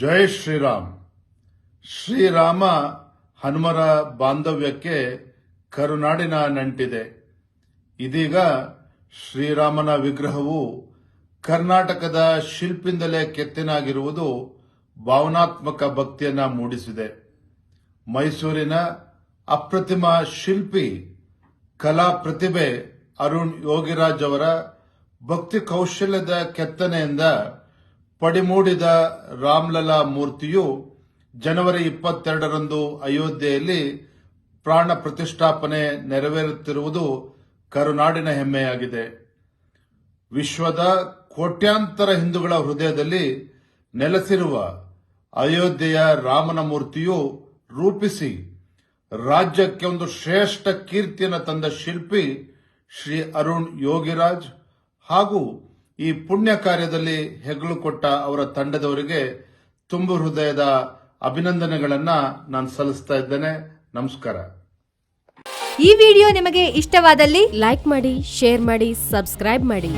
ಜೈ ಶ್ರೀರಾಮ್. ಶ್ರೀರಾಮ ಹನುಮರ ಬಾಂಧವ್ಯಕ್ಕೆ ಕರುನಾಡಿನ ನಂಟಿದೆ. ಇದೀಗ ಶ್ರೀರಾಮನ ವಿಗ್ರಹವು ಕರ್ನಾಟಕದ ಶಿಲ್ಪಿಂದಲೇ ಕೆತ್ತನಾಗಿರುವುದು ಭಾವನಾತ್ಮಕ ಭಕ್ತಿಯನ್ನ ಮೂಡಿಸಿದೆ. ಮೈಸೂರಿನ ಅಪ್ರತಿಮ ಶಿಲ್ಪಿ ಕಲಾ ಪ್ರತಿಭೆ ಅರುಣ್ ಯೋಗಿರಾಜ್ ಅವರ ಭಕ್ತಿ ಕೌಶಲ್ಯದ ಕೆತ್ತನೆಯಿಂದ ಪಡಿಮೂಡಿದ ರಾಮ್ಲಲಾ ಮೂರ್ತಿಯು ಜನವರಿ ಇಪ್ಪತ್ತೆರಡರಂದು ಅಯೋಧ್ಯೆಯಲ್ಲಿ ಪ್ರಾಣ ಪ್ರತಿಷ್ಠಾಪನೆ ನೆರವೇರುತ್ತಿರುವುದು ಕರುನಾಡಿನ ಹೆಮ್ಮೆಯಾಗಿದೆ. ವಿಶ್ವದ ಕೋಟ್ಯಾಂತರ ಹಿಂದೂಗಳ ಹೃದಯದಲ್ಲಿ ನೆಲೆಸಿರುವ ಅಯೋಧ್ಯೆಯ ರಾಮನ ಮೂರ್ತಿಯು ರೂಪಿಸಿ ರಾಜ್ಯಕ್ಕೆ ಒಂದು ಶ್ರೇಷ್ಠ ಕೀರ್ತಿಯನ್ನು ತಂದ ಶಿಲ್ಪಿ ಶ್ರೀ ಅರುಣ್ ಯೋಗಿರಾಜ್ ಹಾಗೂ ಈ ಪುಣ್ಯ ಕಾರ್ಯದಲ್ಲಿ ಹೆಗಲು ಕೊಟ್ಟ ಅವರ ತಂಡದವರಿಗೆ ತುಂಬು ಹೃದಯದ ಅಭಿನಂದನೆಗಳನ್ನ ನಾನು ಸಲ್ಲಿಸ್ತಾ ಇದ್ದೇನೆ. ನಮಸ್ಕಾರ. ಈ ವಿಡಿಯೋ ನಿಮಗೆ ಇಷ್ಟವಾದಲ್ಲಿ ಲೈಕ್ ಮಾಡಿ, ಶೇರ್ ಮಾಡಿ, ಸಬ್ಸ್ಕ್ರೈಬ್ ಮಾಡಿ.